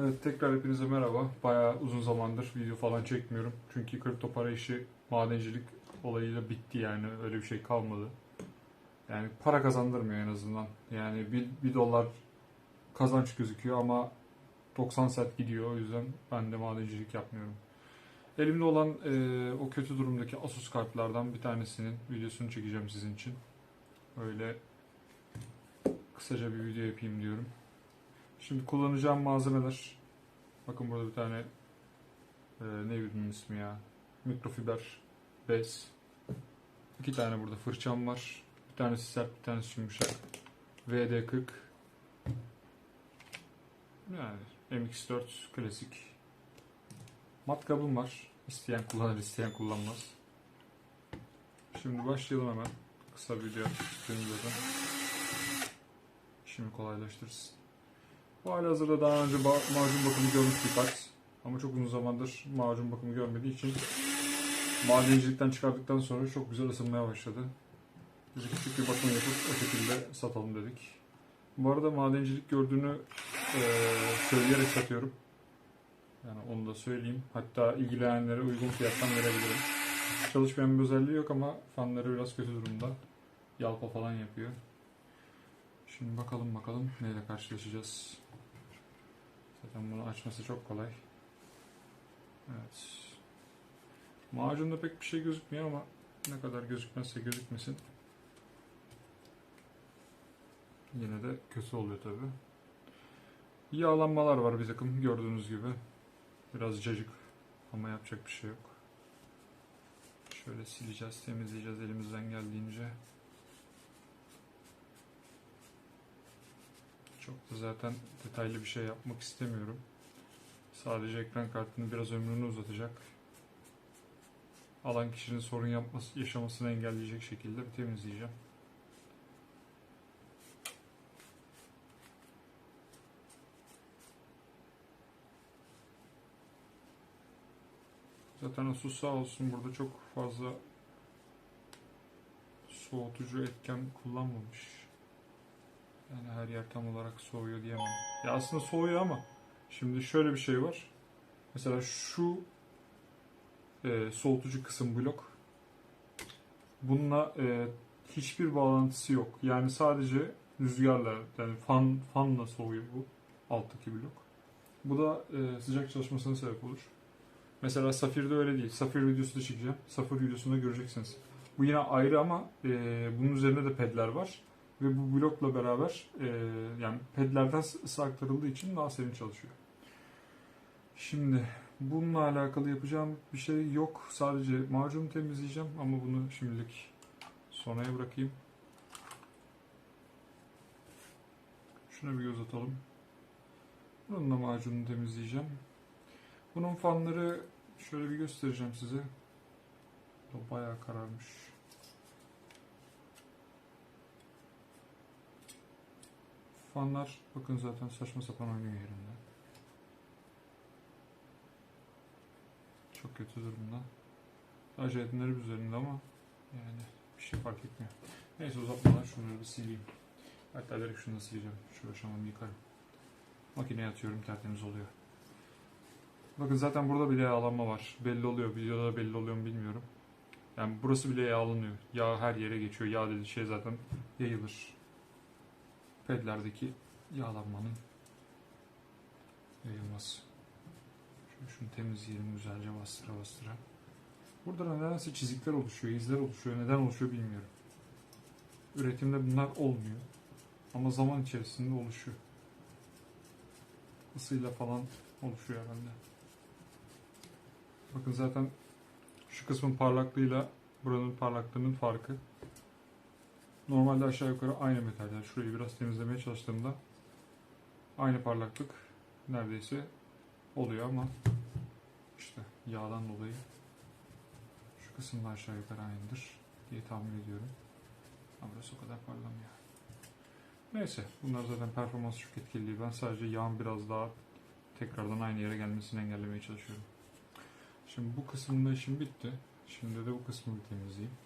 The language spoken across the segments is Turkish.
Evet tekrar hepinize merhaba. Bayağı uzun zamandır video falan çekmiyorum. Çünkü kripto para işi madencilik olayıyla bitti yani öyle bir şey kalmadı. Yani para kazandırmıyor en azından. Yani bir, dolar kazanç gözüküyor ama 90 set gidiyor. O yüzden ben de madencilik yapmıyorum. Elimde olan e, o kötü durumdaki Asus kartlardan bir tanesinin videosunu çekeceğim sizin için. Öyle kısaca bir video yapayım diyorum. Şimdi kullanacağım malzemeler. Bakın burada bir tane e, ne ürünün ismi ya? Mikrofiber bez. İki tane burada fırçam var. Bir tanesi sert, bir tanesi yumuşak. VD40. Yani MX4 klasik. Matkabım var. İsteyen kullanır, isteyen kullanmaz. Şimdi başlayalım hemen. Kısa bir video. İşimi kolaylaştırsın. Bu hazırda daha önce macun bakımı görmüş bir kart. Ama çok uzun zamandır macun bakımı görmediği için madencilikten çıkardıktan sonra çok güzel ısınmaya başladı. Biz küçük bir bakım yapıp o şekilde satalım dedik. Bu arada madencilik gördüğünü eee, söyleyerek satıyorum. Yani onu da söyleyeyim. Hatta ilgilenenlere uygun fiyattan verebilirim. Çalışmayan bir özelliği yok ama fanları biraz kötü durumda. Yalpa falan yapıyor. Şimdi bakalım bakalım neyle karşılaşacağız. Zaten bunu açması çok kolay. Evet. Macunda pek bir şey gözükmüyor ama ne kadar gözükmezse gözükmesin. Yine de kötü oluyor tabi. Yağlanmalar var bir takım gördüğünüz gibi. Biraz cacık ama yapacak bir şey yok. Şöyle sileceğiz, temizleyeceğiz elimizden geldiğince. Çok da zaten detaylı bir şey yapmak istemiyorum. Sadece ekran kartının biraz ömrünü uzatacak. Alan kişinin sorun yapması, yaşamasını engelleyecek şekilde bir temizleyeceğim. Zaten Asus sağ olsun burada çok fazla soğutucu etken kullanmamış. Yani her yer tam olarak soğuyor diyemem. Ya aslında soğuyor ama şimdi şöyle bir şey var. Mesela şu e, soğutucu kısım blok. Bununla e, hiçbir bağlantısı yok. Yani sadece rüzgarla yani fan fanla soğuyor bu alttaki blok. Bu da e, sıcak çalışmasına sebep olur. Mesela Safir'de öyle değil. Safir videosu da çekeceğim. Safir videosunda göreceksiniz. Bu yine ayrı ama e, bunun üzerinde de pedler var. Ve bu blokla beraber e, yani pedlerden ısı için daha serin çalışıyor. Şimdi bununla alakalı yapacağım bir şey yok. Sadece macunu temizleyeceğim ama bunu şimdilik sonraya bırakayım. Şuna bir göz atalım. Bununla macunu temizleyeceğim. Bunun fanları şöyle bir göstereceğim size. Da bayağı kararmış. Fanlar bakın zaten saçma sapan oynuyor yerinde. Çok kötü durumda. Sadece etinleri üzerinde ama yani bir şey fark etmiyor. Neyse uzatmadan şunları bir sileyim. Hatta direkt şunu da sileceğim. Şu aşamamı yıkarım. Makineye atıyorum tertemiz oluyor. Bakın zaten burada bile yağlanma var. Belli oluyor. Videoda belli oluyor mu bilmiyorum. Yani burası bile yağlanıyor. Yağ her yere geçiyor. Yağ dediği şey zaten yayılır. Pedlerdeki yağlanmanın yayılması. Şöyle şunu temizleyelim güzelce bastıra bastıra. Burada da nedense çizikler oluşuyor, izler oluşuyor. Neden oluşuyor bilmiyorum. Üretimde bunlar olmuyor. Ama zaman içerisinde oluşuyor. Isıyla falan oluşuyor herhalde. Bakın zaten şu kısmın parlaklığıyla buranın parlaklığının farkı. Normalde aşağı yukarı aynı metaller. Şurayı biraz temizlemeye çalıştığımda aynı parlaklık neredeyse oluyor ama işte yağdan dolayı şu kısımda aşağı yukarı aynıdır diye tahmin ediyorum. Ama burası o kadar parlamıyor. Neyse bunlar zaten performans çok etkili. Ben sadece yağın biraz daha tekrardan aynı yere gelmesini engellemeye çalışıyorum. Şimdi bu kısımda işim bitti. Şimdi de bu kısmı bir temizleyeyim.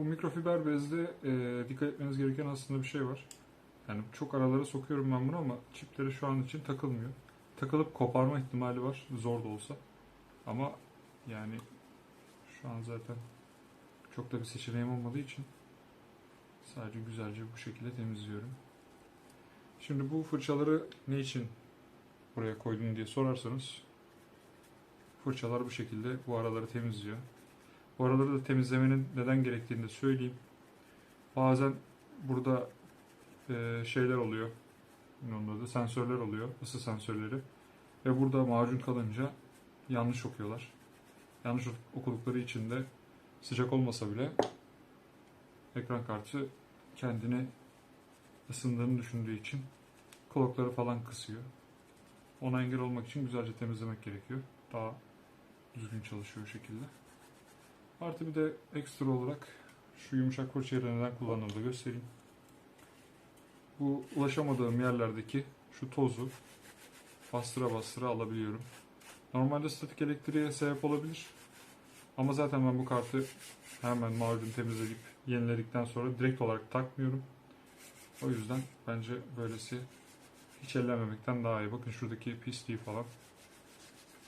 Bu mikrofiber bezde e, dikkat etmeniz gereken aslında bir şey var. Yani çok aralara sokuyorum ben bunu ama çipleri şu an için takılmıyor. Takılıp koparma ihtimali var zor da olsa. Ama yani şu an zaten çok da bir seçeneğim olmadığı için sadece güzelce bu şekilde temizliyorum. Şimdi bu fırçaları ne için buraya koydum diye sorarsanız fırçalar bu şekilde bu araları temizliyor. Bu araları da temizlemenin neden gerektiğini de söyleyeyim. Bazen burada e, şeyler oluyor. Adı? Sensörler oluyor. ısı sensörleri. Ve burada macun kalınca yanlış okuyorlar. Yanlış okudukları için de sıcak olmasa bile ekran kartı kendini ısındığını düşündüğü için kulakları falan kısıyor. Ona engel olmak için güzelce temizlemek gerekiyor. Daha düzgün çalışıyor şekilde. Artı bir de ekstra olarak şu yumuşak fırçayı da neden kullandığımı göstereyim. Bu ulaşamadığım yerlerdeki şu tozu bastıra bastıra alabiliyorum. Normalde statik elektriğe sebep olabilir. Ama zaten ben bu kartı hemen macun temizleyip yeniledikten sonra direkt olarak takmıyorum. O yüzden bence böylesi hiç ellememekten daha iyi. Bakın şuradaki pisliği falan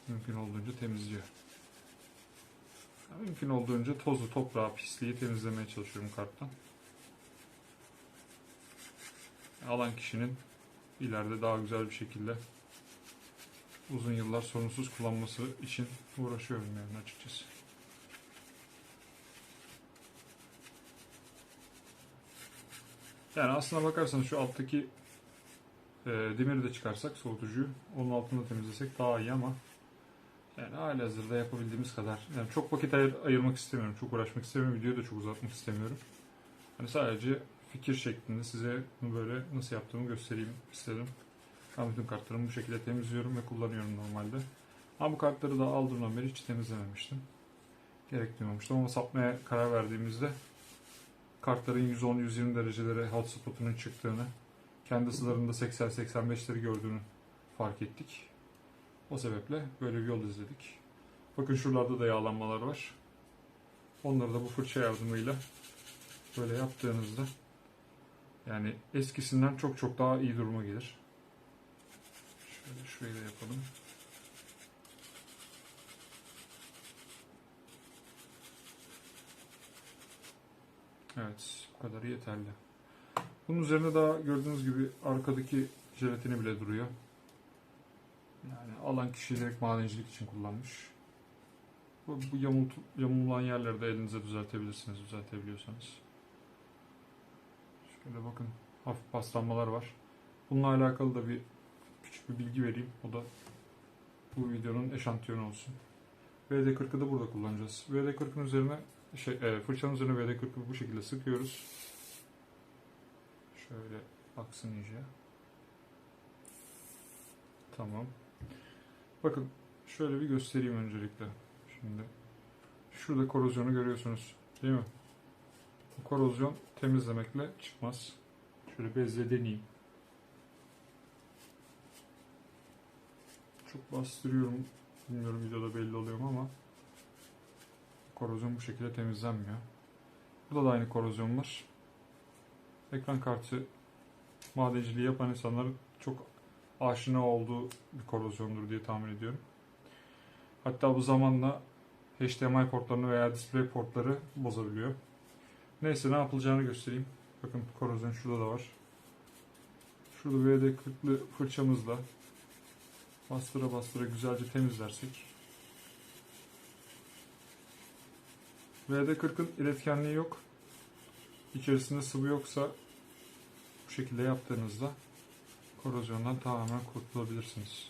mümkün olduğunca temizliyor. Mümkün olduğunca tozu, toprağı, pisliği temizlemeye çalışıyorum karttan. Alan kişinin ileride daha güzel bir şekilde uzun yıllar sorunsuz kullanması için uğraşıyorum yani açıkçası. Yani aslına bakarsanız şu alttaki e, demiri de çıkarsak soğutucuyu onun altında temizlesek daha iyi ama yani hali hazırda yapabildiğimiz kadar. Yani çok vakit ayır, ayırmak istemiyorum. Çok uğraşmak istemiyorum. Videoyu da çok uzatmak istemiyorum. Hani sadece fikir şeklinde size bunu böyle nasıl yaptığımı göstereyim istedim. Ben bütün kartlarımı bu şekilde temizliyorum ve kullanıyorum normalde. Ama bu kartları da aldığımdan beri hiç temizlememiştim. Gerek duymamıştım ama satmaya karar verdiğimizde kartların 110-120 derecelere hotspotunun çıktığını, kendi ısılarında 80-85'leri gördüğünü fark ettik. O sebeple böyle bir yol izledik. Bakın şuralarda da yağlanmalar var. Onları da bu fırça yardımıyla böyle yaptığınızda yani eskisinden çok çok daha iyi duruma gelir. Şöyle şurayı da yapalım. Evet, bu kadar yeterli. Bunun üzerine daha gördüğünüz gibi arkadaki jelatini bile duruyor. Yani alan kişi direkt madencilik için kullanmış. Bu, bu yamult, yamulan yerleri de elinize düzeltebilirsiniz düzeltebiliyorsanız. Şöyle bakın hafif paslanmalar var. Bununla alakalı da bir küçük bir bilgi vereyim. O da bu videonun eşantiyonu olsun. VD40'ı da burada kullanacağız. VD40'ın üzerine şey, e, fırçanın üzerine VD40'ı bu şekilde sıkıyoruz. Şöyle aksın iyice. Tamam. Bakın şöyle bir göstereyim öncelikle. Şimdi şurada korozyonu görüyorsunuz. Değil mi? Bu korozyon temizlemekle çıkmaz. Şöyle bezle deneyeyim. Çok bastırıyorum. Bilmiyorum videoda belli oluyor mu ama korozyon bu şekilde temizlenmiyor. Burada da aynı korozyon var. Ekran kartı madenciliği yapan insanların çok aşina olduğu bir korozyondur diye tahmin ediyorum. Hatta bu zamanla HDMI portlarını veya display portları bozabiliyor. Neyse ne yapılacağını göstereyim. Bakın korozyon şurada da var. Şurada VD40'lı fırçamızla bastıra bastıra güzelce temizlersek VD40'ın iletkenliği yok. İçerisinde sıvı yoksa bu şekilde yaptığınızda korozyondan tamamen kurtulabilirsiniz.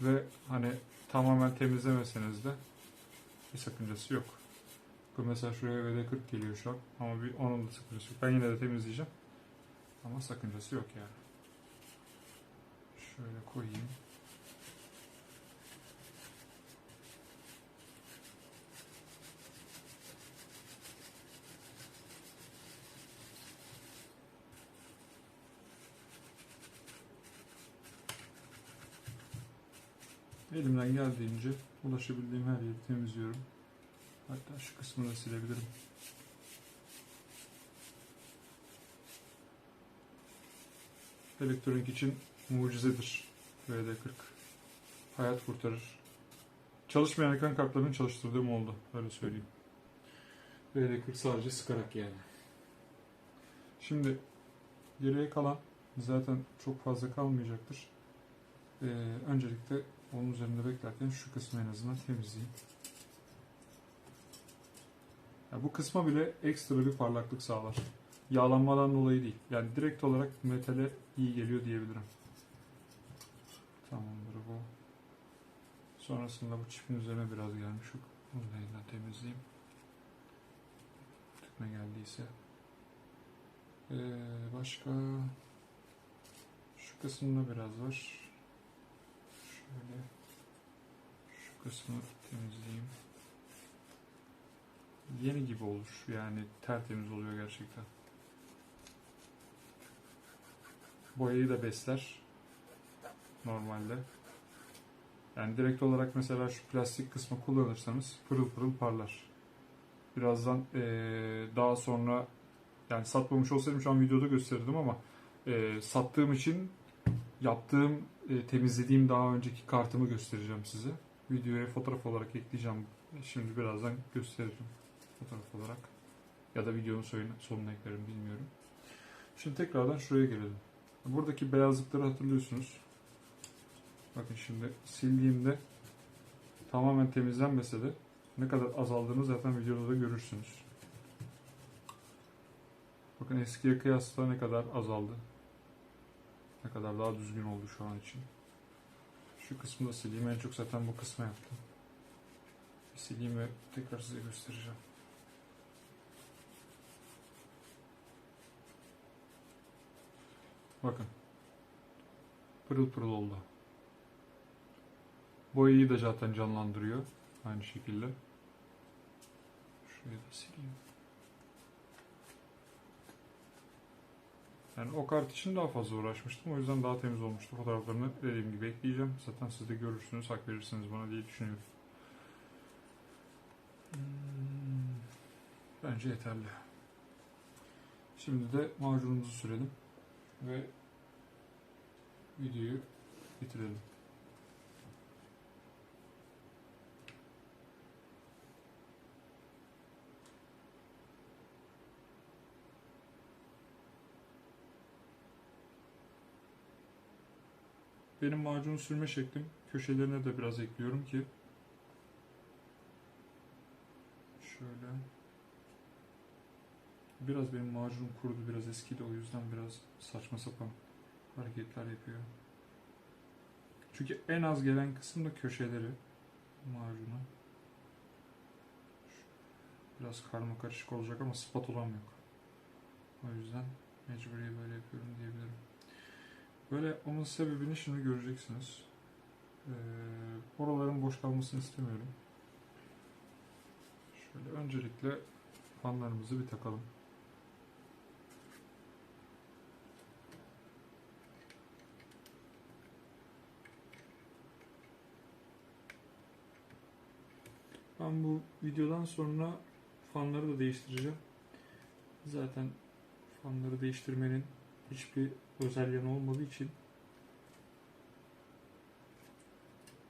Ve hani tamamen temizlemeseniz de bir sakıncası yok. Bu mesela şuraya VD40 geliyor şu an ama bir onun da sakıncası yok. Ben yine de temizleyeceğim. Ama sakıncası yok yani. Şöyle koyayım. Elimden geldiğince ulaşabildiğim her yeri temizliyorum. Hatta şu kısmını da silebilirim. Elektronik için mucizedir. VD40. Hayat kurtarır. Çalışmayan ekran kartlarını çalıştırdığım oldu. Öyle söyleyeyim. VD40 sadece sıkarak yani. Şimdi geriye kalan zaten çok fazla kalmayacaktır. Ee, öncelikle onun üzerinde beklerken şu kısmı en azından temizleyeyim. Ya bu kısma bile ekstra bir parlaklık sağlar. Yağlanmadan dolayı değil. Yani direkt olarak metale iyi geliyor diyebilirim. Tamamdır bu. Sonrasında bu çipin üzerine biraz gelmiş. Bunu da yeniden temizleyeyim. Ne geldiyse. Ee, başka şu kısımda biraz var. Şöyle şu kısmı temizleyeyim. Yeni gibi olur. Yani tertemiz oluyor gerçekten. Boyayı da besler. Normalde. Yani direkt olarak mesela şu plastik kısmı kullanırsanız pırıl pırıl parlar. Birazdan eee, daha sonra yani satmamış olsaydım şu an videoda gösterirdim ama eee, sattığım için yaptığım, e, temizlediğim daha önceki kartımı göstereceğim size. Videoya fotoğraf olarak ekleyeceğim. Şimdi birazdan gösteririm fotoğraf olarak. Ya da videonun sonuna eklerim bilmiyorum. Şimdi tekrardan şuraya gelelim. Buradaki beyazlıkları hatırlıyorsunuz. Bakın şimdi sildiğimde tamamen temizlenmese de ne kadar azaldığını zaten videoda da görürsünüz. Bakın eskiye kıyasla ne kadar azaldı. Ne kadar daha düzgün oldu şu an için. Şu kısmı da sileyim. En çok zaten bu kısmı yaptım. Bir sileyim ve tekrar size göstereceğim. Bakın. Pırıl pırıl oldu. Boyayı da zaten canlandırıyor. Aynı şekilde. Şurayı da sileyim. Yani o kart için daha fazla uğraşmıştım. O yüzden daha temiz olmuştu. Fotoğraflarını dediğim gibi ekleyeceğim. Zaten siz de görürsünüz, hak verirsiniz bana diye düşünüyorum. Hmm, Bence yeterli. Şimdi de macunumuzu sürelim ve videoyu bitirelim. Benim macun sürme şeklim köşelerine de biraz ekliyorum ki şöyle biraz benim macunum kurudu biraz eskidi o yüzden biraz saçma sapan hareketler yapıyor. Çünkü en az gelen kısım da köşeleri macunu. Biraz karma karışık olacak ama spatulam yok. O yüzden mecburi böyle yapıyorum diyebilirim. Böyle onun sebebini şimdi göreceksiniz. Ee, oraların boş kalmasını istemiyorum. Şöyle öncelikle fanlarımızı bir takalım. Ben bu videodan sonra fanları da değiştireceğim. Zaten fanları değiştirmenin hiçbir özel yanı olmadığı için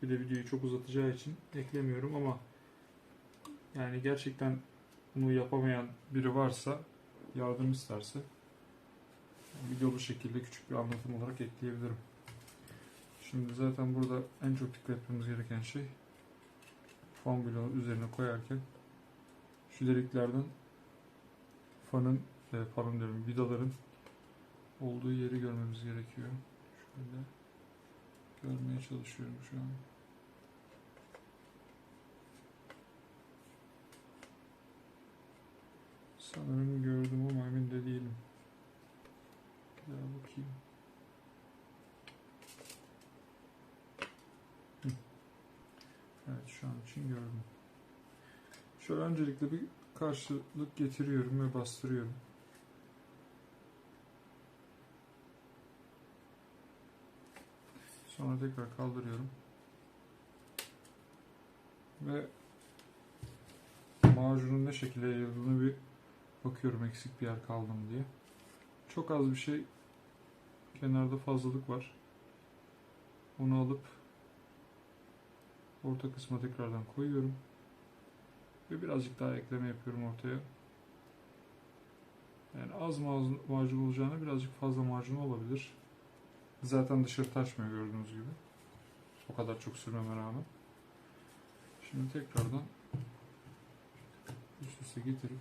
bir de videoyu çok uzatacağı için eklemiyorum ama yani gerçekten bunu yapamayan biri varsa yardım isterse videolu şekilde küçük bir anlatım olarak ekleyebilirim. Şimdi zaten burada en çok dikkat etmemiz gereken şey fan bloğu üzerine koyarken şu deliklerden fanın e, pardon diyorum vidaların olduğu yeri görmemiz gerekiyor. Şöyle görmeye çalışıyorum şu an. Sanırım gördüm ama emin de değilim. Bir daha bakayım. Evet şu an için gördüm. Şöyle öncelikle bir karşılık getiriyorum ve bastırıyorum. Sonra tekrar kaldırıyorum. Ve macunun ne şekilde yayıldığını bir bakıyorum eksik bir yer kaldı mı diye. Çok az bir şey kenarda fazlalık var. Onu alıp orta kısma tekrardan koyuyorum. Ve birazcık daha ekleme yapıyorum ortaya. Yani az ma- macun olacağına birazcık fazla macun olabilir. Zaten dışarı taşmıyor gördüğünüz gibi. O kadar çok sürmeme rağmen. Şimdi tekrardan üst üste getirip.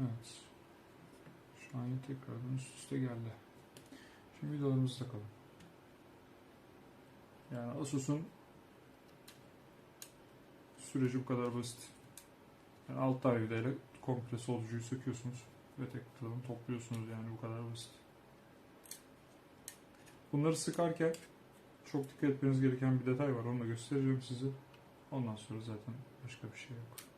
Evet. Şu an tekrardan üst üste geldi. Şimdi vidalarımızı takalım. Yani Asus'un süreci bu kadar basit. Yani alt vidayla komple solucuyu söküyorsunuz ve tekrardan topluyorsunuz yani bu kadar basit. Bunları sıkarken çok dikkat etmeniz gereken bir detay var. Onu da göstereceğim size. Ondan sonra zaten başka bir şey yok.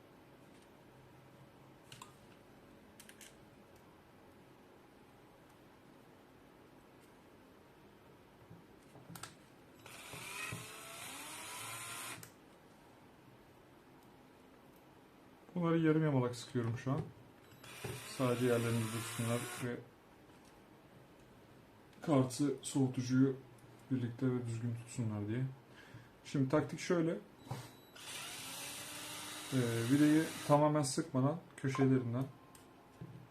Bunları yarım yamalak sıkıyorum şu an. Sadece yerlerini dursunlar ve kartı soğutucuyu birlikte ve düzgün tutsunlar diye. Şimdi taktik şöyle. Ee, vidayı tamamen sıkmadan köşelerinden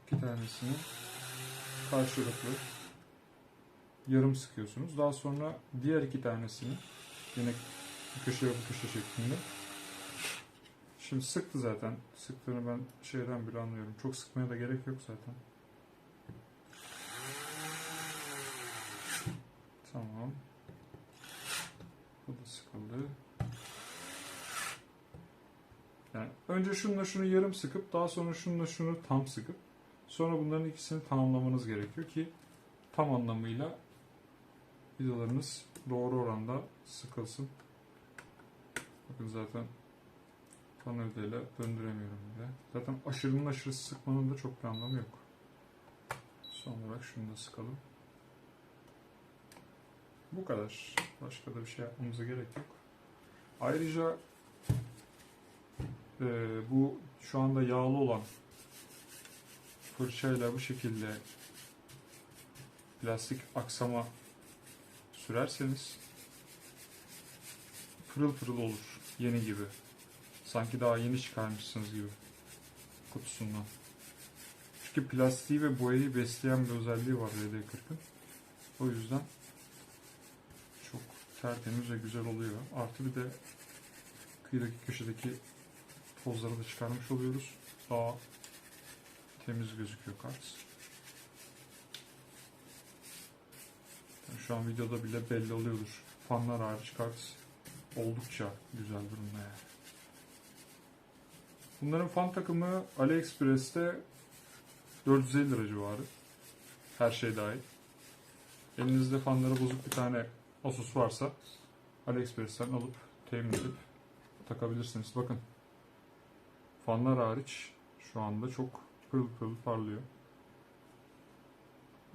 iki tanesini karşılıklı yarım sıkıyorsunuz. Daha sonra diğer iki tanesini yine köşe ve bu köşe şeklinde Şimdi sıktı zaten. Sıktığını ben şeyden bile anlıyorum. Çok sıkmaya da gerek yok zaten. Tamam. Bu da sıkıldı. Yani önce şununla şunu yarım sıkıp daha sonra şununla şunu tam sıkıp sonra bunların ikisini tamamlamanız gerekiyor ki tam anlamıyla vidalarınız doğru oranda sıkılsın. Bakın zaten Tornavidayla döndüremiyorum bile. Zaten aşırının aşırısı sıkmanın da çok bir anlamı yok. Son olarak şunu da sıkalım. Bu kadar. Başka da bir şey yapmamıza gerek yok. Ayrıca e, bu şu anda yağlı olan fırçayla bu şekilde plastik aksama sürerseniz pırıl pırıl olur. Yeni gibi. Sanki daha yeni çıkarmışsınız gibi kutusundan. Çünkü plastiği ve boyayı besleyen bir özelliği var RD40'ın. O yüzden çok tertemiz ve güzel oluyor. Artı bir de kıyıdaki köşedeki tozları da çıkarmış oluyoruz. Daha temiz gözüküyor kart. Şu an videoda bile belli oluyordur. Fanlar hariç kart oldukça güzel durumda yani. Bunların fan takımı AliExpress'te 450 lira civarı. Her şey dahil. Elinizde fanları bozuk bir tane Asus varsa AliExpress'ten alıp temin edip takabilirsiniz. Bakın. Fanlar hariç şu anda çok pırıl pırıl parlıyor.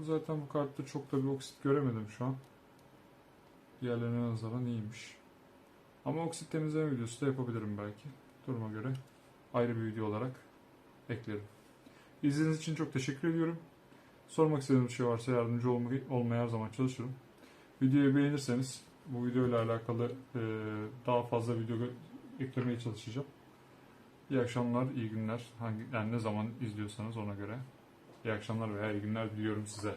Zaten bu kartta çok da bir oksit göremedim şu an. Diğerlerine nazaran iyiymiş. Ama oksit temizleme videosu da yapabilirim belki. Duruma göre ayrı bir video olarak eklerim. İzlediğiniz için çok teşekkür ediyorum. Sormak istediğiniz bir şey varsa yardımcı olmaya, her zaman çalışırım. Videoyu beğenirseniz bu videoyla alakalı e, daha fazla video eklemeye çalışacağım. İyi akşamlar, iyi günler. Hangi, yani ne zaman izliyorsanız ona göre. İyi akşamlar veya iyi günler diliyorum size.